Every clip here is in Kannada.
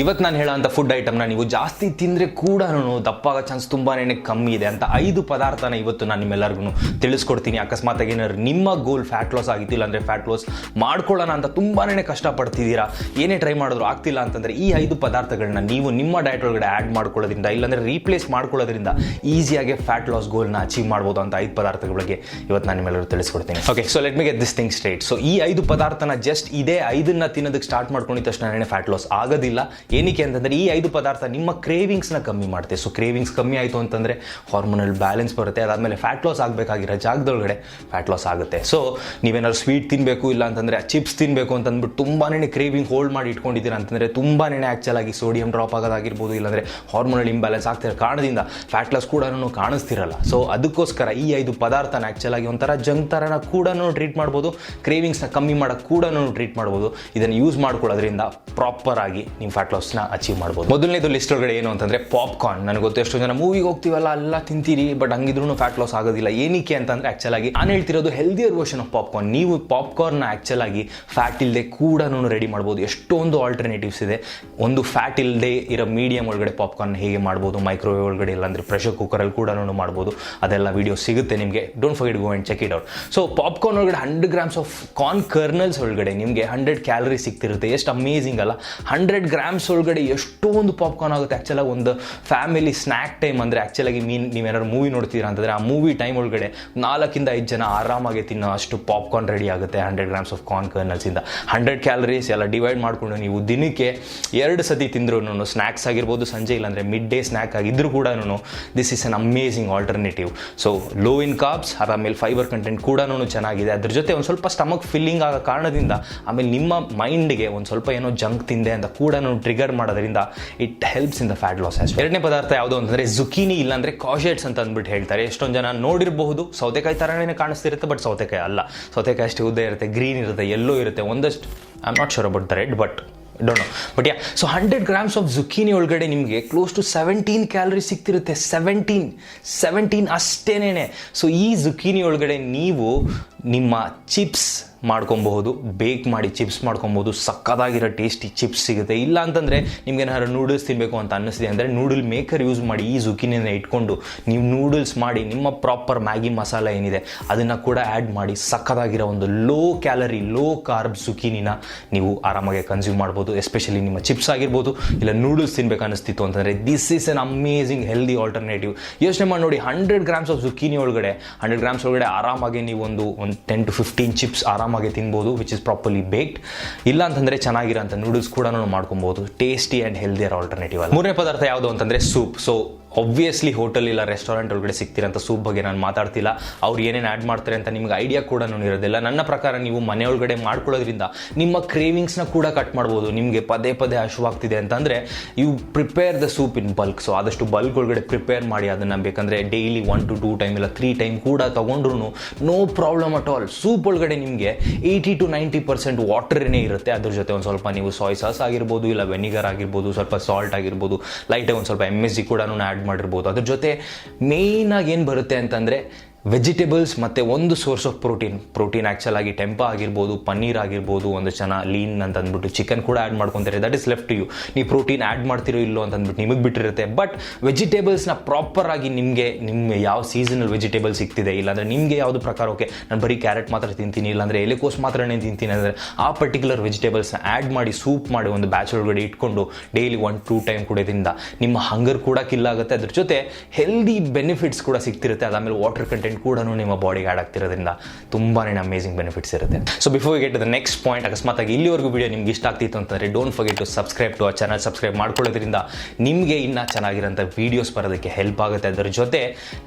ಇವತ್ತು ನಾನು ಹೇಳೋಂಥ ಫುಡ್ ಐಟಮ್ನ ನೀವು ಜಾಸ್ತಿ ತಿಂದರೆ ಕೂಡ ದಪ್ಪಾಗೋ ಚಾನ್ಸ್ ತುಂಬಾ ಕಮ್ಮಿ ಇದೆ ಅಂತ ಐದು ಪದಾರ್ಥನ ಇವತ್ತು ನಾನು ನಿಮ್ಮೆಲ್ಲರಿಗೂ ತಿಳಿಸ್ಕೊಡ್ತೀನಿ. ಅಕಸ್ಮಾತ್ ಏನಾದ್ರು ನಿಮ್ಮ ಗೋಲ್ ಫ್ಯಾಟ್ ಲಾಸ್ ಆಗಿತ್ತು ಅಂದರೆ ಫ್ಯಾಟ್ ಲಾಸ್ ಮಾಡ್ಕೊಳ್ಳೋಣ ಅಂತ ತುಂಬಾನೇ ಕಷ್ಟಪಡ್ತಿದ್ದೀರಾ? ಏನೇ ಟ್ರೈ ಮಾಡಿದ್ರು ಆಗ್ತಿಲ್ಲ ಅಂತಂದರೆ ಈ ಐದು ಪದಾರ್ಥಗಳನ್ನ ನೀವು ನಿಮ್ಮ ಡಯಟ್ ಒಳಗಡೆ ಆ್ಯಡ್ ಮಾಡ್ಕೊಳ್ಳೋದ್ರಿಂದ, ಇಲ್ಲಾಂದರೆ ರೀಪ್ಲೇಸ್ ಮಾಡ್ಕೊಳ್ಳೋದ್ರಿಂದ ಈಸಿಯಾಗಿ ಫ್ಯಾಟ್ ಲಾಸ್ ಗೋಲ್ನ ಅಚೀವ್ ಮಾಡ್ಬೋದು ಅಂತ ಐದು ಪದಾರ್ಥಗಳ ಬಗ್ಗೆ ಇವತ್ತು ನಾನು ನಿಮ್ಮೆಲ್ಲರೂ ತಿಳಿಸ್ಕೊಡ್ತೀನಿ. Okay so let me get this thing straight so ಈ ಐದು ಪದಾರ್ಥನ ಜಸ್ಟ್ ಇದೇ ಐದನ್ನ ತಿನ್ನೋದಕ್ಕೆ ಸ್ಟಾರ್ಟ್ ಮಾಡ್ಕೊಂಡಿದ್ದ ತಕ್ಷಣ ಫ್ಯಾಟ್ ಲಾಸ್ ಆಗೋದಿಲ್ಲ. ಏನಕ್ಕೆ ಅಂತಂದರೆ ಈ ಐದು ಪದಾರ್ಥ ನಿಮ್ಮ ಕ್ರೇವಿಂಗ್ಸ್ನ ಕಮ್ಮಿ ಮಾಡುತ್ತೆ. ಸೊ ಕ್ರೇವಿಂಗ್ಸ್ ಕಮ್ಮಿ ಆಯಿತು ಅಂತಂದರೆ ಹಾರ್ಮೋನಲ್ ಬ್ಯಾಲೆನ್ಸ್ ಬರುತ್ತೆ. ಅದಾದಮೇಲೆ ಫ್ಯಾಟ್ ಲಾಸ್ ಆಗಬೇಕಾಗಿರೋ ಜಾಗದೊಳಗಡೆ ಫ್ಯಾಟ್ ಲಾಸ್ ಆಗುತ್ತೆ. ಸೊ ನೀವೇನಾದ್ರು ಸ್ವೀಟ್ ತಿನ್ನಬೇಕು ಇಲ್ಲ ಅಂತಂದರೆ ಚಿಪ್ಸ್ ತಿನ್ನಬೇಕು ಅಂತಂದ್ಬಿಟ್ಟು ತುಂಬಾ ಕ್ರೇವಿಂಗ್ ಹೋಲ್ಡ್ ಮಾಡಿ ಇಟ್ಕೊಂಡಿದ್ದೀರಾ ಅಂತಂದರೆ ತುಂಬಾ ಆ್ಯಕ್ಚುಲ್ ಆಗಿ ಸೋಡಿಯಂ ಡ್ರಾಪ್ ಆಗೋದಾಗಿರ್ಬೋದು, ಇಲ್ಲಾಂದರೆ ಹಾರ್ಮೋನಲ್ ಇಂಬ್ಯಾಲೆನ್ಸ್ ಆಗ್ತಿರೋ ಕಾರಣದಿಂದ ಫ್ಯಾಟ್ ಲಾಸ್ ಕೂಡ ಕಾಣಿಸ್ತಿರಲ್ಲ. ಸೊ ಅದಕ್ಕೋಸ್ಕರ ಈ ಐದು ಪದಾರ್ಥನ ಆ್ಯಕ್ಚುಲ್ ಆಗಿ ಒಂಥರ ಜಂಕ್ ಥರನ ಕೂಡ ಟ್ರೀಟ್ ಮಾಡ್ಬೋದು ಕ್ರೇವಿಂಗ್ಸ್ನ ಕಮ್ಮಿ ಮಾಡೋಕ್ಕೆ ಕೂಡ ಟ್ರೀಟ್ ಮಾಡ್ಬೋದು. ಇದನ್ನು ಯೂಸ್ ಮಾಡ್ಕೊಳ್ಳೋದ್ರಿಂದ ಪ್ರಾಪರ್ ಆಗಿ ನಿಮ್ಮ ಫ್ಯಾಟ್ ಲಾಸ್ನ ಅಚೀವ್ ಮಾಡ್ಬೋದು. ಮೊದಲನೇದು ಲಿಸ್ಟ್ ಒಳಗಡೆ ಏನು ಅಂತಂದ್ರೆ ಪಾಪ್ಕಾರ್ನ್ ನನಗೆ ಗೊತ್ತು ಎಷ್ಟೋ ಜನ ಮೂವಿಗೆ ಹೋಗ್ತೀವಲ್ಲ ಎಲ್ಲ ತಿಂತೀರಿ ಬಟ್ ಹಂಗಿದ್ರು ಫ್ಯಾಟ್ ಲಾಸ್ ಆಗೋದಿಲ್ಲ. ಏನಕ್ಕೆ ಅಂತಂದ್ರೆ ಆಕ್ಚುಲ್ ಆಗಿ ನಾನು ಹೇಳ್ತಿರೋದು ಹೆಲ್ದಿಯರ್ ವರ್ಷನ್ ಆಫ್ ಪಾಪ್ಕಾರ್ನ್ ನೀವು ಪಾಪ್ಕಾರ್ನ್ ಆಕ್ಚುಲ್ ಆಗಿ ಫ್ಯಾಟ್ ಇಲ್ಲದೆ ಕೂಡ ರೆಡಿ ಮಾಡ್ಬೋದು. ಎಷ್ಟೊಂದು ಆಲ್ಟರ್ನೇಟಿವ್ಸ್ ಇದೆ. ಒಂದು ಫ್ಯಾಟ್ ಇಲ್ಲದೆ ಇರೋ ಮೀಡಿಯಂ ಒಳಗಡೆ ಪಾಪ್ಕಾರ್ನ್ ಹೇಗೆ ಮಾಡ್ಬೋದು ಮೈಕ್ರೋವೇವ್ ಒಳಗಡೆ ಇಲ್ಲಾಂದ್ರೆ ಪ್ರೆಷರ್ ಕುಕ್ಕರಲ್ಲಿ ಕೂಡ ಮಾಡ್ಬೋದು. ಅದೆಲ್ಲ ವಿಡಿಯೋ ಸಿಗುತ್ತೆ ನಿಮಗೆ. Don't forget go and check it out so popcorn ಒಳಗಡೆ hundred grams of corn kernels ಒಳಗಡೆ ನಿಮಗೆ ಹಂಡ್ರೆಡ್ ಕ್ಯಾಲರಿ ಸಿಗ್ತಿರುತ್ತೆ. ಎಷ್ಟು ಅಮೇಝಿಂಗ್ ಅಲ್ಲ. ಹಂಡ್ರೆಡ್ ಗ್ರಾಮ್ಸ್ ಒಳಗಡೆ ಎಷ್ಟೊಂದು ಪಾಪ್ಕಾರ್ನ್ ಆಗುತ್ತೆ. ಆ್ಯಕ್ಚುಲಾಗಿ ಒಂದು ಫ್ಯಾಮಿಲಿ ಸ್ನ್ಯಾಕ್ ಟೈಮ್ ಅಂದರೆ ಆ್ಯಕ್ಚುಲಾಗಿ ಮೀನ್ ನೀವೇನಾದ್ರು ಮೂವಿ ನೋಡ್ತೀರಾ ಅಂತಂದರೆ ಆ ಮೂವಿ ಟೈಮ್ ಒಳಗಡೆ ನಾಲ್ಕಿಂದ ಐದು ಜನ ಆರಾಮಾಗಿ ತಿನ್ನೋ ಅಷ್ಟು ಪಾಪ್ಕಾರ್ನ್ ರೆಡಿ ಆಗುತ್ತೆ ಹಂಡ್ರೆಡ್ ಗ್ರಾಮ್ಸ್ ಆಫ್ ಕಾರ್ನ್ ಕರ್ನಲ್ಸಿಂದ ಹಂಡ್ರೆಡ್ ಕ್ಯಾಲರೀಸ್ ಎಲ್ಲ ಡಿವೈಡ್ ಮಾಡಿಕೊಂಡು ನೀವು ದಿನಕ್ಕೆ ಎರಡು ಸತಿ ತಿಂದರೂ ಸ್ನ್ಯಾಕ್ಸ್ ಆಗಿರ್ಬೋದು, ಸಂಜೆ ಇಲ್ಲಾಂದರೆ ಮಿಡ್ ಡೇ ಸ್ನ್ಯಾಕ್ ಆಗಿದ್ದರೂ ಕೂಡ this is an amazing alternative so low in carbs ಆಮೇಲೆ ಫೈಬರ್ ಕಂಟೆಂಟ್ ಕೂಡ ಚೆನ್ನಾಗಿದೆ. ಅದ್ರ ಜೊತೆ ಒಂದು ಸ್ವಲ್ಪ ಸ್ಟಮಕ್ ಫಿಲ್ಲಿಂಗ್ ಆಗೋ ಕಾರಣದಿಂದ ಆಮೇಲೆ ನಿಮ್ಮ ಮೈಂಡ್ಗೆ ಒಂದು ಸ್ವಲ್ಪ ಏನೋ ಜಂಕ್ ತಿಂದೆ ಅಂತ ಕೂಡ ಟ್ರಿಗರ್ ಮಾಡೋದ್ರಿಂದ it helps in the fat loss ಎರಡನೇ ಪದಾರ್ಥ ಯಾವುದು ಅಂತಂದ್ರೆ ಜುಕೀನಿ ಇಲ್ಲಾಂದ್ರೆ ಕಾಶೇಟ್ಸ್ ಅಂತ ಅಂದ್ಬಿಟ್ಟು ಹೇಳ್ತಾರೆ. ಎಷ್ಟೊಂದು ಜನ ನೋಡಿರಬಹುದು, ಸೌತೆಕಾಯಿ ಥರನೇ ಕಾಣಿಸ್ತಿರುತ್ತೆ ಬಟ್ ಸೌತೆಕಾಯಿ ಅಲ್ಲ. ಸೌತೆಕಾಯಿ ಅಷ್ಟು ಉದ್ದ ಇರುತ್ತೆ ಗ್ರೀನ್ ಇರುತ್ತೆ ಎಲ್ಲೋ ಇರುತ್ತೆ. ಒಂದಷ್ಟು I am not sure about the red but don't know but yeah so hundred grams of zucchini ಒಳಗಡೆ ನಿಮಗೆ ಕ್ಲೋಸ್ ಟು ಸೆವೆಂಟೀನ್ ಕ್ಯಾಲರಿ ಸಿಗ್ತಿರುತ್ತೆ. ಸೆವೆಂಟೀನ್ ಸೆವೆಂಟೀನ್ ಅಷ್ಟೇನೆ ಸೊ ಈ ಜುಕೀನಿ ಒಳಗಡೆ ನೀವು ನಿಮ್ಮ ಚಿಪ್ಸ್ ಮಾಡ್ಕೊಬಹುದು, ಬೇಕ್ ಮಾಡಿ ಚಿಪ್ಸ್ ಮಾಡ್ಕೊಬೋದು ಸಕ್ಕದಾಗಿರೋ ಟೇಸ್ಟಿ ಚಿಪ್ಸ್ ಸಿಗುತ್ತೆ. ಇಲ್ಲ ಅಂತಂದರೆ ನಿಮ್ಗೆ ಏನಾದ್ರು ನೂಡಲ್ಸ್ ತಿನ್ನಬೇಕು ಅಂತ ಅನ್ನಿಸ್ತಿದೆ ಅಂದರೆ ನೂಡಲ್ ಮೇಕರ್ ಯೂಸ್ ಮಾಡಿ ಈ ಜುಕಿನಿಯನ್ನು ಇಟ್ಕೊಂಡು ನೀವು ನೂಡಲ್ಸ್ ಮಾಡಿ ನಿಮ್ಮ ಪ್ರಾಪರ್ ಮ್ಯಾಗಿ ಮಸಾಲ ಏನಿದೆ, ಅದನ್ನು ಕೂಡ ಆ್ಯಡ್ ಮಾಡಿ ಸಕ್ಕದಾಗಿರೋ ಒಂದು ಲೋ ಕ್ಯಾಲರಿ ಲೋ ಕಾರ್ಬ್ ಜುಕಿನಿನ ನೀವು ಆರಾಮಾಗಿ ಕನ್ಸ್ಯೂಮ್ ಮಾಡ್ಬೋದು. ಎಸ್ಪೆಷಲಿ ನಿಮ್ಮ ಚಿಪ್ಸ್ ಆಗಿರ್ಬೋದು, ಇಲ್ಲ ನೂಡಲ್ಸ್ ತಿನ್ಬೇಕು ಅನ್ನಿಸ್ತಿತ್ತು ಅಂತಂದರೆ this is an amazing healthy alternative ಯೋಚನೆ ಮಾಡಿ ನೋಡಿ ಹಂಡ್ರೆಡ್ ಗ್ರಾಮ್ಸ್ ಆಫ್ ಜುಕಿನಿ ಒಳಗಡೆ ಹಂಡ್ರೆಡ್ ಗ್ರಾಮ್ಸ್ ಒಳಗಡೆ ಆರಾಮಾಗಿ ನೀವು ಒಂದು ಒಂದು ಟೆನ್ ಟು ಫಿಫ್ಟೀನ್ ಚಿಪ್ಸ್ ಆರಾಮಾಗಿ ತಿನ್ಬೋದು ವಿಚ್ ಇಸ್ ಪ್ರಾಪರ್ಲಿ ಬೇಕ್ಡ್ ಇಲ್ಲ ಅಂತಂದರೆ ಚೆನ್ನಾಗಿರೋಂಥ ನೂಡಲ್ಸ್ ಕೂಡ ಮಾಡ್ಕೊಬೋದು. ಟೇಸ್ಟಿ ಆ್ಯಂಡ್ ಹೆಲ್ದಿಯರ್ ಆಲ್ಟರ್ನೇಟಿವ್ ಮೂರನೇ ಪದಾರ್ಥ ಯಾವುದು ಅಂತಂದರೆ ಸೂಪ್ ಸೊ ಒಬ್ವಿಯಸ್ಲಿ ಹೋಟೆಲ್ ಇಲ್ಲ ರೆಸ್ಟೋರೆಂಟ್ ಒಳಗಡೆ ಸಿಗ್ತೀರಂತ ಸೂಪ್ ಬಗ್ಗೆ ನಾನು ಮಾತಾಡ್ತಿಲ್ಲ. ಅವ್ರು ಏನೇನು ಆ್ಯಡ್ ಮಾಡ್ತಾರೆ ಅಂತ ನಿಮ್ಗೆ ಐಡಿಯಾ ಕೂಡ ಇರೋದಿಲ್ಲ. ನನ್ನ ಪ್ರಕಾರ ನೀವು ಮನೆ ಒಳಗಡೆ ಮಾಡ್ಕೊಳ್ಳೋದ್ರಿಂದ ನಿಮ್ಮ ಕ್ರೇವಿಂಗ್ಸ್ನ ಕೂಡ ಕಟ್ ಮಾಡ್ಬೋದು. ನಿಮಗೆ ಪದೇ ಪದೇ ಹಶುವಾಗ್ತಿದೆ ಅಂತಂದರೆ you prepare the soup in bulk so ಆದಷ್ಟು ಬಲ್ಕ್ ಒಳಗಡೆ ಪ್ರಿಪೇರ್ ಮಾಡಿ ಅದನ್ನು ಬೇಕಂದರೆ daily one to two time ಇಲ್ಲ ತ್ರೀ ಟೈಮ್ ಕೂಡ ತೊಗೊಂಡ್ರು no problem at all soup ಒಳಗಡೆ ನಿಮಗೆ ಏಯ್ಟಿ ಟು ನೈಂಟಿ ಪರ್ಸೆಂಟ್ ವಾಟರ್ನೇ ಇರುತ್ತೆ, ಅದ್ರ ಜೊತೆ ಒಂದು ಸ್ವಲ್ಪ ನೀವು ಸಾಯ್ ಸಾಸ್ ಆಗಿರ್ಬೋದು, ಇಲ್ಲ ವೆನಿಗರ್ ಆಗಿರ್ಬೋದು, ಸ್ವಲ್ಪ ಸಾಲ್ಟ್ ಆಗಿರ್ಬೋದು ಲೈಟಾಗಿ ಒಂದು ಸ್ವಲ್ಪ ಎಂ ಎಸ್ ಜಿ ಕೂಡ ಆ್ಯಡ್ ಮಾಡಿರ್ಬೋದು. ಅದ್ರ ಜೊತೆ ಮೇಯ್ನಾಗಿ ಏನು ಬರುತ್ತೆ ಅಂತಂದರೆ ವೆಜಿಟೇಬಲ್ಸ್ ಮತ್ತು ಒಂದು source of protein protein actual ಆಗಿ ಟೆಂಪ ಆಗಿರ್ಬೋದು, ಪನ್ನೀರ್ ಆಗಿರ್ಬೋದು ಒಂದು ಜನ ಲೀನ್ ಅಂತ ಅಂದ್ಬಿಟ್ಟು ಚಿಕನ್ ಕೂಡ ಆ್ಯಡ್ ಮಾಡ್ಕೊತಾರೆ. ದಟ್ ಇಸ್ ಲೆಫ್ಟ್ ಯು ನೀವು ಪ್ರೋಟೀನ್ ಆ್ಯಡ್ ಮಾಡ್ತಿರೋ ಇಲ್ಲೋ ಅಂತ ಅಂದ್ಬಿಟ್ಟು ನಿಮಗೆ ಬಿಟ್ಟಿರುತ್ತೆ. ಬಟ್ ವೆಜಿಟೇಬಲ್ಸ್ನ ಪ್ರಾಪರ್ ಆಗಿ ನಿಮಗೆ, ನಿಮ್ಮ ಯಾವ ಸೀಸನಲ್ ವೆಜಿಟೇಬಲ್ ಸಿಗ್ತಿದೆ, ಇಲ್ಲಾಂದರೆ ನಿಮಗೆ ಯಾವುದು ಪ್ರಕಾರ ಓಕೆ ನಾನು ಬರೀ ಕ್ಯಾರೆಟ್ ಮಾತ್ರ ತಿಂತೀನಿ, ಇಲ್ಲಾಂದರೆ ಎಲೆಕೋಸ್ ಮಾತ್ರನೇ ತಿಂತೀನಿ ಅಂದರೆ ಆ ಪರ್ಟಿಕ್ಯುಲರ್ ವೆಜಿಟೇಬಲ್ಸ್ನ ಆ್ಯಡ್ ಮಾಡಿ ಸೂಪ್ ಮಾಡಿ ಒಂದು ಬ್ಯಾಚ್ ಒಳಗಡೆ ಇಟ್ಕೊಂಡು ಡೈಲಿ ಒನ್ ಟೂ ಟೈಮ್ ಕುಡಿಯೋದ್ರಿಂದ ನಿಮ್ಮ ಹಂಗರ್ ಕೂಡ ಕಿಲ್ಲಾಗುತ್ತೆ ಅದ್ರ ಜೊತೆ ಹೆಲ್ದಿ ಬೆನಿಫಿಟ್ಸ್ ಕೂಡ ಸಿಗ್ತಿರುತ್ತೆ. ಅದಾದಮೇಲೆ ವಾಟರ್ ಕಂಟೆಂಟ್ ಕೂಡ ನಿಮ್ಮ ಬಾಡಿಗೆ ಆ್ಯಡ್ ಆಗ್ತಿರೋದ್ರಿಂದ ತುಂಬಾನೇ ಅಮೇಸಿಂಗ್ ಬೆನಿಫಿಟ್ಸ್ ಇರುತ್ತೆ. So before get the next point ಅಕಸ್ಮಾತ್ ಇಲ್ಲಿವರೆಗೂ ವಿಡಿಯೋ ನಿಮ್ಗೆ ಇಷ್ಟ ಆಗ್ತಿತ್ತು ಅಂತಂದರೆ don't forget to subscribe to ಆ ಚಾನಲ್ ಸಬ್ಸ್ಕ್ರೈಬ್ ಮಾಡ್ಕೊಳ್ಳೋದ್ರಿಂದ ನಿಮಗೆ ಇನ್ನೂ ಚೆನ್ನಾಗಿರೋಂಥ ವೀಡಿಯೋಸ್ ಬರೋದಕ್ಕೆ ಹೆಲ್ಪ್ ಆಗುತ್ತೆ. ಅದರ ಜೊತೆ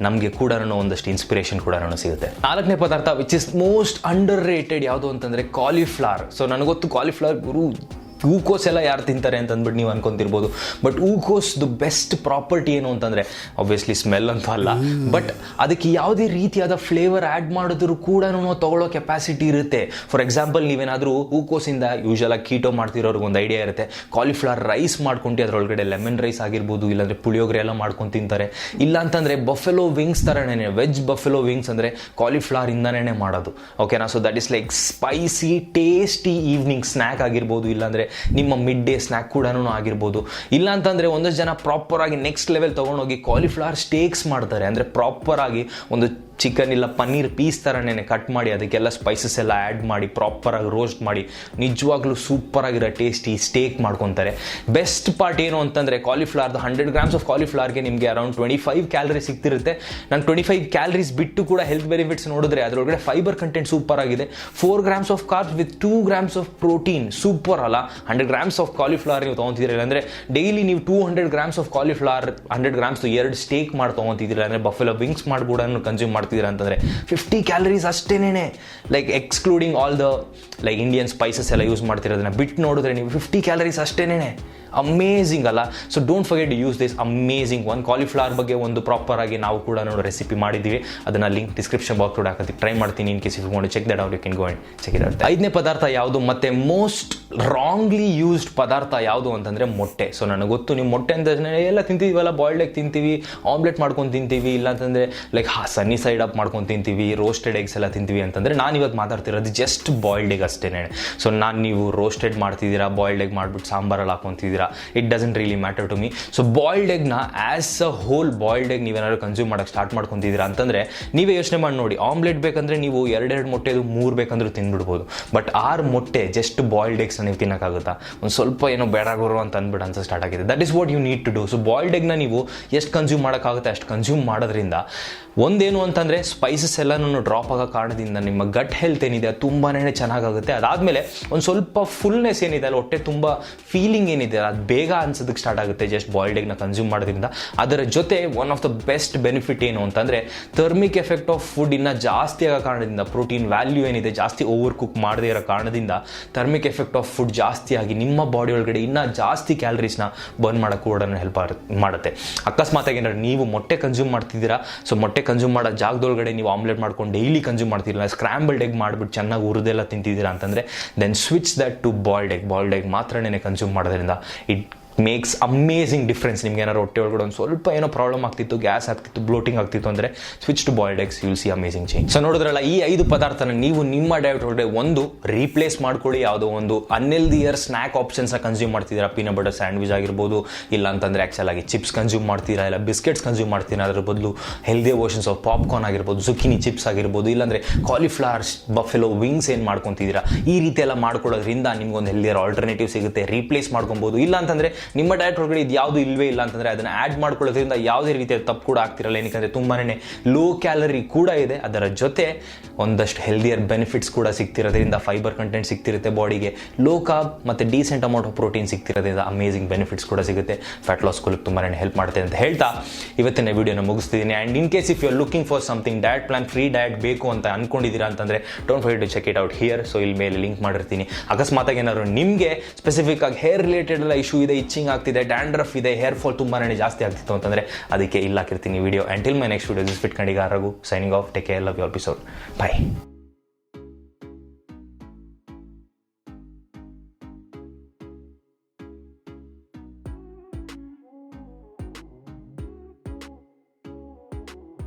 ನಮಗೆ ಕೂಡ ಒಂದಷ್ಟು ಇನ್ಸ್ಪಿರೇಷನ್ ಕೂಡ ಸಿಗುತ್ತೆ. ನಾಲ್ಕನೇ ಪದಾರ್ಥ which is most underrated ಯಾವುದು ಅಂತಂದರೆ ಕಾಲಿಫ್ಲವರ್ ಸೊ ನನಗೊತ್ತು ಕಾಲಿಫ್ಲವರ್ ಗುರು ಹೂಕೋಸ್ ಎಲ್ಲ ಯಾರು ತಿಂತಾರೆ ಅಂತ ಅಂದ್ಬಿಟ್ಟು ನೀವು ಅನ್ಕೊಂತಿರ್ಬೋದು. ಬಟ್ ಹೂಕೋಸ್ದು ಬೆಸ್ಟ್ ಪ್ರಾಪರ್ಟಿ ಏನು ಅಂತಂದರೆ ಆಬ್ವಿಯಸ್ಲಿ ಸ್ಮೆಲ್ ಅಂತೂ ಅಲ್ಲ. ಬಟ್ ಅದಕ್ಕೆ ಯಾವುದೇ ರೀತಿಯಾದ ಫ್ಲೇವರ್ ಆ್ಯಡ್ ಮಾಡಿದ್ರು ಕೂಡ ತಗೊಳ್ಳೋ ಕೆಪಾಸಿಟಿ ಇರುತ್ತೆ. ಫಾರ್ ಎಕ್ಸಾಂಪಲ್ ನೀವೇನಾದರೂ ಹೂಕೋಸಿಂದ ಯೂಶಲ್ ಆಗಿ ಕೀಟೋ ಮಾಡ್ತಿರೋರ್ಗೆ ಒಂದು ಐಡಿಯಾ ಇರುತ್ತೆ. ಕಾಲಿಫ್ಲವರ್ ರೈಸ್ ಮಾಡ್ಕೊಂಡು ಅದರೊಳಗಡೆ ಲೆಮನ್ ರೈಸ್ ಆಗಿರ್ಬೋದು ಇಲ್ಲಾಂದರೆ ಪುಳಿಯೋಗರೆ ಎಲ್ಲ ಮಾಡ್ಕೊಂಡು ತಿಂತಾರೆ. ಇಲ್ಲ ಅಂತಂದರೆ ಬಫೆಲೋ ವಿಂಗ್ಸ್ ಥರನೇ ವೆಜ್ ಬಫೆಲೋ ವಿಂಗ್ಸ್ ಅಂದರೆ ಕಾಲಿಫ್ಲವರ್ ಇಂದನೇ ಮಾಡೋದು. ಓಕೆನಾ so that is like spicy tasty evening snack ಆಗಿರ್ಬೋದು ಇಲ್ಲಾಂದರೆ ನಿಮ್ಮ ಮಿಡ್ ಡೇ ಸ್ನ್ಯಾಕ್ ಕೂಡ ಆಗಿರ್ಬೋದು. ಇಲ್ಲ ಅಂತಂದರೆ ಒಂದಷ್ಟು ಜನ ಪ್ರಾಪರ್ ಆಗಿ ನೆಕ್ಸ್ಟ್ ಲೆವೆಲ್ ತೊಗೊಂಡೋಗಿ ಕಾಲಿಫ್ಲವರ್ ಸ್ಟೇಕ್ಸ್ ಮಾಡ್ತಾರೆ. ಅಂದರೆ ಪ್ರಾಪರ್ ಆಗಿ ಒಂದು ಚಿಕನ್ ಇಲ್ಲ ಪನ್ನೀರ್ ಪೀಸ್ ಥರನೇ ಕಟ್ ಮಾಡಿ ಅದಕ್ಕೆಲ್ಲ ಸ್ಪೈಸಸ್ ಎಲ್ಲ ಆ್ಯಡ್ ಮಾಡಿ ಪ್ರಾಪರಾಗಿ ರೋಸ್ಟ್ ಮಾಡಿ, ನಿಜವಾಗ್ಲೂ ಸೂಪರ್ ಆಗಿರೋ ಟೇಸ್ಟಿ ಸ್ಟೇಕ್ ಮಾಡ್ಕೊತಾರೆ. ಬೆಸ್ಟ್ ಪಾರ್ಟ್ ಏನು ಅಂತಂದರೆ ಕಾಲಿಫ್ಲವರ್ದು ಹಂಡ್ರೆಡ್ ಗ್ರಾಮ್ಸ್ ಆಫ್ ಕಾಲಿಫ್ಲವರ್ಗೆ ನಿಮಗೆ ಅರೌಂಡ್ ಟ್ವೆಂಟಿ ಫೈವ್ ಕ್ಯಾಲರಿ ಸಿಗ್ತಿರುತ್ತೆ. ನಾನು ಟ್ವೆಂಟಿ ಫೈವ್ ಕ್ಯಾಲರೀಸ್ ಬಿಟ್ಟು ಕೂಡ ಹೆಲ್ತ್ ಬೆನಿಫಿಟ್ಸ್ ನೋಡಿದ್ರೆ ಅದರೊಳಗಡೆ ಫೈಬರ್ ಕಂಟೆಂಟ್ ಸೂಪರ್ ಆಗಿದೆ. Four grams of carbs with two grams of protein super ಅಲ್ಲ. ಹಂಡ್ರೆಡ್ ಗ್ರಾಮ್ಸ್ ಆಫ್ ಕಾಲಿಫ್ಲವರ್ ನೀವು ತೊಗೊತಿದ್ದೀರಿ ಅಂದರೆ ಡೈಲಿ ನೀವು two hundred grams of cauliflower hundred grams ಎರಡು ಸ್ಟೇಕ್ ಮಾಡಿ ತೊಗೊತಿದ್ದೀರಿ ಅಂದರೆ ಬಫೆಲೋ ವಿಂಗ್ಸ್ ಮಾಡ್ಬಿಡ ಕನ್ಸ್ಯೂಮ್ ಮಾಡ್ತಿದ್ದೀರಾ ಅಂತಂದರೆ fifty calories ಅಷ್ಟೇನೇ like excluding all the like Indian spices ಎಲ್ಲ ಯೂಸ್ ಮಾಡ್ತಿರೋದನ್ನ ಬಿಟ್ಟು ನೋಡಿದ್ರೆ ನೀವು ಫಿಫ್ಟಿ ಕ್ಯಾಲರೀಸ್ ಅಷ್ಟೇನೆ ಅಮೇಝಿಂಗ್ ಅಲ್ಲ? So don't forget use this amazing one cauliflower ಬಗ್ಗೆ ಒಂದು ಪ್ರಾಪರ್ ಆಗಿ ನಾವು ಕೂಡ ನೋಡಿ ರೆಸಿಪಿ ಮಾಡಿದ್ದೀವಿ. ಅದನ್ನು ಲಿಂಕ್ ಡಿಸ್ಕ್ರಿಪ್ಷನ್ ಬಾಕ್ಸ್ ಕೂಡ ಹಾಕಿ ಟ್ರೈ ಮಾಡ್ತೀನಿ ಇನ್ ಕೇಸ್ ಇಫ್ ಮಾಡಿ ಚೆಕ್ ದಟ್ ಅವ್ರು you go and check it ಐದನೇ ಪದಾರ್ಥ ಯಾವುದು? ಮತ್ತೆ ಮೋಸ್ಟ್ ರಾಂಗ್ಲಿ ಯೂಸ್ಡ್ ಪದಾರ್ಥ ಯಾವುದು ಅಂತಂದರೆ ಮೊಟ್ಟೆ. ಸೊ ನನಗೆ ಗೊತ್ತು, ನೀವು ಮೊಟ್ಟೆ ಅಂತ ಎಲ್ಲ ತಿಂತೀವಲ್ಲ ಬಾಯ್ಲ್ಡ್ ಎಗ್ ತಿಂತೀವಿ ಆಮ್ಲೆಟ್ ಮಾಡ್ಕೊಂಡು ತಿಂತೀವಿ, ಇಲ್ಲ ಅಂತಂದರೆ ಲೈಕ್ ಹಾ ಸನ್ನಿ ಸೈಡ್ ಅಪ್ ಮಾಡ್ಕೊಂಡು ತಿಂತೀವಿ ರೋಸ್ಟೆಡ್ ಎಗ್ಸ್ ಎಲ್ಲ ತಿಂತೀವಿ ಅಂತಂದರೆ ನಾನು ಇವತ್ತು ಮಾತಾಡ್ತಿರೋದು ಜಸ್ಟ್ ಬಾಯ್ಲ್ಡ್ ಎಗ್ ಅಷ್ಟೇನೆ. ಸೊ ನಾನು ನೀವು ರೋಸ್ಟೆಡ್ ಮಾಡ್ತಿದ್ದೀರಾ ಬಾಯ್ಲ್ಡ್ ಎಗ್ ಮಾಡ್ಬಿಟ್ಟು ಸಾಂಬಾರಲ್ಲಿ ಹಾಕೊಂತಿದ್ದೀರಾ it doesn't really matter to me so boiled ಎಗ್ನ as a whole boiled egg ನೀವೇನಾದ್ರು ಕನ್ಸ್ಯೂಮ್ ಮಾಡೋಕ್ಕೆ ಸ್ಟಾರ್ಟ್ ಮಾಡ್ಕೊತಿದ್ದೀರಾ ಅಂತಂದರೆ, ನೀವೇ ಯೋಚನೆ ಮಾಡಿ ನೋಡಿ. ಆಮ್ಲೆಟ್ ಬೇಕಂದ್ರೆ ನೀವು ಎರಡೆರಡು ಮೊಟ್ಟೆದು ಮೂರು ಬೇಕಂದ್ರೂ ತಿಂದ್ಬಿಡ್ಬೋದು ಬಟ್ ಆರು ಮೊಟ್ಟೆ ಜಸ್ಟ್ ಬಾಯ್ಲ್ಡ್ ಎಗ್ಸ್ ನೀವು ತಿನ್ನೋಕ್ಕಾಗುತ್ತಾ? ಒಂದು ಸ್ವಲ್ಪ ಏನೋ ಬೇಡ ಗುರು ಅಂತ ಅಂದ್ಬಿಟ್ಟು ಅನ್ಸೋ ಸ್ಟಾರ್ಟ್ ಆಗಿದೆ. That is what you need to do so boiled ಎಗ್ನ ನೀವು ಎಷ್ಟು ಕನ್ಸ್ಯೂಮ್ ಮಾಡೋಕ್ಕಾಗುತ್ತೆ ಅಷ್ಟು ಕನ್ಸ್ಯೂಮ್ ಮಾಡೋದ್ರಿಂದ, ಒಂದೇನು ಅಂತಂದರೆ ಸ್ಪೈಸಸ್ ಎಲ್ಲನೂ ಡ್ರಾಪ್ ಆಗೋ ಕಾರಣದಿಂದ ನಿಮ್ಮ ಗಟ್ ಹೆಲ್ತ್ ಏನಿದೆ ಅದು ತುಂಬಾ ಚೆನ್ನಾಗಾಗುತ್ತೆ. ಅದಾದಮೇಲೆ ಒಂದು ಸ್ವಲ್ಪ ಫುಲ್ನೆಸ್ ಏನಿದೆ, ಅಲ್ಲ ಹೊಟ್ಟೆ ತುಂಬ ಫೀಲಿಂಗ್ ಏನಿದೆ ಅದು ಬೇಗ ಅನ್ಸೋದಕ್ಕೆ ಸ್ಟಾರ್ಟ್ ಆಗುತ್ತೆ ಜಸ್ಟ್ ಬಾಯ್ಲ್ಡ್ ಎಗ್ನ ಕನ್ಸ್ಯೂಮ್ ಮಾಡೋದ್ರಿಂದ. ಅದರ ಜೊತೆ one of the best benefit ಏನು ಅಂತಂದರೆ ಥರ್ಮಿಕ್ ಎಫೆಕ್ಟ್ ಆಫ್ ಫುಡ್ ಇನ್ನೂ ಜಾಸ್ತಿ ಆಗೋ ಕಾರಣದಿಂದ ಪ್ರೋಟೀನ್ ವ್ಯಾಲ್ಯೂ ಏನಿದೆ ಜಾಸ್ತಿ ಓವರ್ ಕುಕ್ ಮಾಡದೇ ಇರೋ ಕಾರಣದಿಂದ ಥರ್ಮಿಕ್ ಎಫೆಕ್ಟ್ ಆಫ್ ಫುಡ್ ಜಾಸ್ತಿ ಆಗಿ ನಿಮ್ಮ ಬಾಡಿ ಒಳಗಡೆ ಇನ್ನೂ ಜಾಸ್ತಿ ಕ್ಯಾಲರೀಸ್ನ ಬರ್ನ್ ಮಾಡೋಕ್ಕೆ ಕೂಡ ಹೆಲ್ಪ್ ಮಾಡುತ್ತೆ. ಅಕಸ್ಮಾತಾಗಿ ಏನಾದ್ರು ನೀವು ಮೊಟ್ಟೆ ಕನ್ಸ್ಯೂಮ್ ಮಾಡ್ತಿದ್ದೀರಾ ಸೊ ಮೊಟ್ಟೆ ಕನ್ಸ್ಯೂಮ್ ಮಾಡೋ ಜಾಗದೊಳಗಡೆ ನೀವು ಆಮ್ಲೆಟ್ ಮಾಡ್ಕೊಂಡು ಡೈಲಿ ಕನ್ಸ್ಯೂಮ್ ಮಾಡ್ತಿರಲ್ಲ ಸ್ಕ್ರಾಂಬಲ್ಡ್ ಎಗ್ ಮಾಡಿಬಿಟ್ಟು ಚೆನ್ನಾಗಿ ಹುರಿದೆಲ್ಲ ತಿಂತಿದ್ದೀರಾ ಅಂತಂದರೆ then switch that to boiled egg boiled egg ಮಾತ್ರನೇ ಕನ್ಸ್ಯೂಮ್ ಮಾಡೋದ್ರಿಂದ ಇಟ್ ಮೇಕ್ಸ್ ಅಮೇಝಿಂಗ್ ಡಿಫ್ರೆನ್ಸ್ ನಿಮ್ಗೆ ಏನಾರು ಹೊಟ್ಟೆ ಒಳಗಡೆ ಒಂದು ಸ್ವಲ್ಪ ಏನೋ ಪ್ರಾಬ್ಲಮ್ ಆಗ್ತಿತ್ತು ಗ್ಯಾಸ್ ಆಗ್ತಿತ್ತು ಬ್ಲೋಟಿಂಗ್ ಆಗ್ತಿತ್ತು ಅಂದರೆ switch to boiled eggs you'll see amazing change so ನೋಡಿದ್ರಲ್ಲ, ಈ ಐದು ಪದಾರ್ಥನ ನೀವು ನಿಮ್ಮ ಡಯಟ್ ಒಳಗಡೆ ಒಂದು ರೀಪ್ಲೇಸ್ ಮಾಡ್ಕೊಳ್ಳಿ. ಯಾವುದೋ ಒಂದು ಅನ್ಹೆಲ್ದಿಯರ್ ಸ್ನ್ಯಾಕ್ ಆಪ್ಷನ್ಸ್ನ ಕನ್ಸ್ಯೂಮ್ ಮಾಡ್ತಿದ್ದೀರಾ. ಪೀನಟ್ ಬಟರ್ ಸ್ಯಾಂಡ್ವಿಚ್ ಆಗಿರ್ಬೋದು ಇಲ್ಲ ಅಂತಂದ್ರೆ ಆ್ಯಕ್ಚುಲ್ ಆಗಿ ಚಿಪ್ಸ್ ಕನ್ಸ್ಯೂಮ್ ಮಾಡ್ತೀರಾ, ಇಲ್ಲ ಬಿಸ್ಕೆಟ್ಸ್ ಕನ್ಸ್ಯೂಮ್ ಮಾಡ್ತೀರಾ ಅದ್ರ ಬದಲು ಹೆಲ್ದಿ ಓಷನ್ಸ್ ಆಫ್ ಪಾಪ್ಕಾರ್ನ್ ಆಗಿರ್ಬೋದು ಜುಕಿನಿ ಚಿಪ್ಸ್ ಆಗಿರ್ಬೋದು, ಇಲ್ಲಾಂದರೆ ಕಾಲಿಫ್ಲವರ್ಸ್ ಬಫೆಲೋ ವಿಂಗ್ಸ್ ಏನು ಮಾಡ್ಕೊತಿದ್ದೀರಾ. ಈ ರೀತಿ ಎಲ್ಲ ಮಾಡ್ಕೊಳ್ಳೋದ್ರಿಂದ ನಿಮ್ಗೊಂದು ಹೆಲ್ದಿಯರ್ ಆಲ್ಟರ್ನೇಟಿವ್ ಸಿಗುತ್ತೆ. ರೀಪ್ಲೇಸ್ ಮಾಡ್ಕೊಬೋದು. ಇಲ್ಲ ಅಂತಂದರೆ ನಿಮ್ಮ ಡಯಟ್ ಒಳಗಡೆ ಇದು ಯಾವುದು ಇಲ್ವೇ ಇಲ್ಲ ಅಂತಂದರೆ ಅದನ್ನು ಆ್ಯಡ್ ಮಾಡ್ಕೊಳ್ಳೋದ್ರಿಂದ ಯಾವುದೇ ರೀತಿಯ ತಪ್ಪು ಕೂಡ ಆಗ್ತಿರಲ್ಲ. ಏನಕ್ಕೆ ತುಂಬಾ ಲೋ ಕ್ಯಾಲರಿ ಕೂಡ ಇದೆ. ಅದರ ಜೊತೆ ಒಂದಷ್ಟು ಹೆಲ್ದಿಯರ್ ಬೆನಿಫಿಟ್ಸ್ ಕೂಡ ಸಿಗ್ತಿರೋದ್ರಿಂದ ಫೈಬರ್ ಕಂಟೆಂಟ್ ಸಿಗ್ತಿರುತ್ತೆ ಬಾಡಿಗೆ ಲೋ ಕಾಬ್ ಮತ್ತು ಡೀಸೆಂಟ್ ಅಮೌಂಟ್ ಆಫ್ ಪ್ರೋಟೀನ್ ಸಿಗ್ತಿರೋದ್ರಿಂದ ಅಮೇಸಿಂಗ್ ಬೆನಿಫಿಟ್ಸ್ ಕೂಡ ಸಿಗುತ್ತೆ. ಫ್ಯಾಟ್ ಲಾಸ್ ಕೊಲಕ್ಕೆ ತುಂಬಾ ಹೆಲ್ಪ್ ಮಾಡುತ್ತೆ ಅಂತ ಹೇಳ್ತಾ ಇವತ್ತಿನ ವಿಡಿಯೋನ ಮುಗಿಸ್ತಿದ್ದೀನಿ. And in case if you are looking for something diet plan free diet ಬೇಕು ಅಂತ ಅನ್ಕೊಂಡಿದ್ದೀರಾ ಅಂತಂದರೆ don't fight to check it out here so ಇಲ್ಲಿ ಮೇಲೆ ಲಿಂಕ್ ಮಾಡಿರ್ತೀನಿ. ಅಕಸ್ಮಾತಾಗಿ ಏನಾದ್ರು ನಿಮಗೆ ಸ್ಪೆಸಿಫಿಕ್ ಆಗಿ ಹೇರ್ ರಿಲೇಟೆಡ್ ಎಲ್ಲ ಇಶ್ಯೂ ಇದೆ ಇಚ್ಚಿಂಗ್ ಆಗ್ತಿದೆ, ಡ್ಯಾಂಡ್ರಫ್ ಇದೆ, ಹೇರ್ ಫಾಲ್ ತುಂಬಾ ಜಾಸ್ತಿ ಆಗ್ತಿತ್ತು ಅಂತಂದ್ರೆ ಅದಕ್ಕೆ ಇಲ್ಲ ಹಾಕಿರ್ತೀನಿ video. Until till my next video this fit ಆರಾಗು signing off take care love your episode bye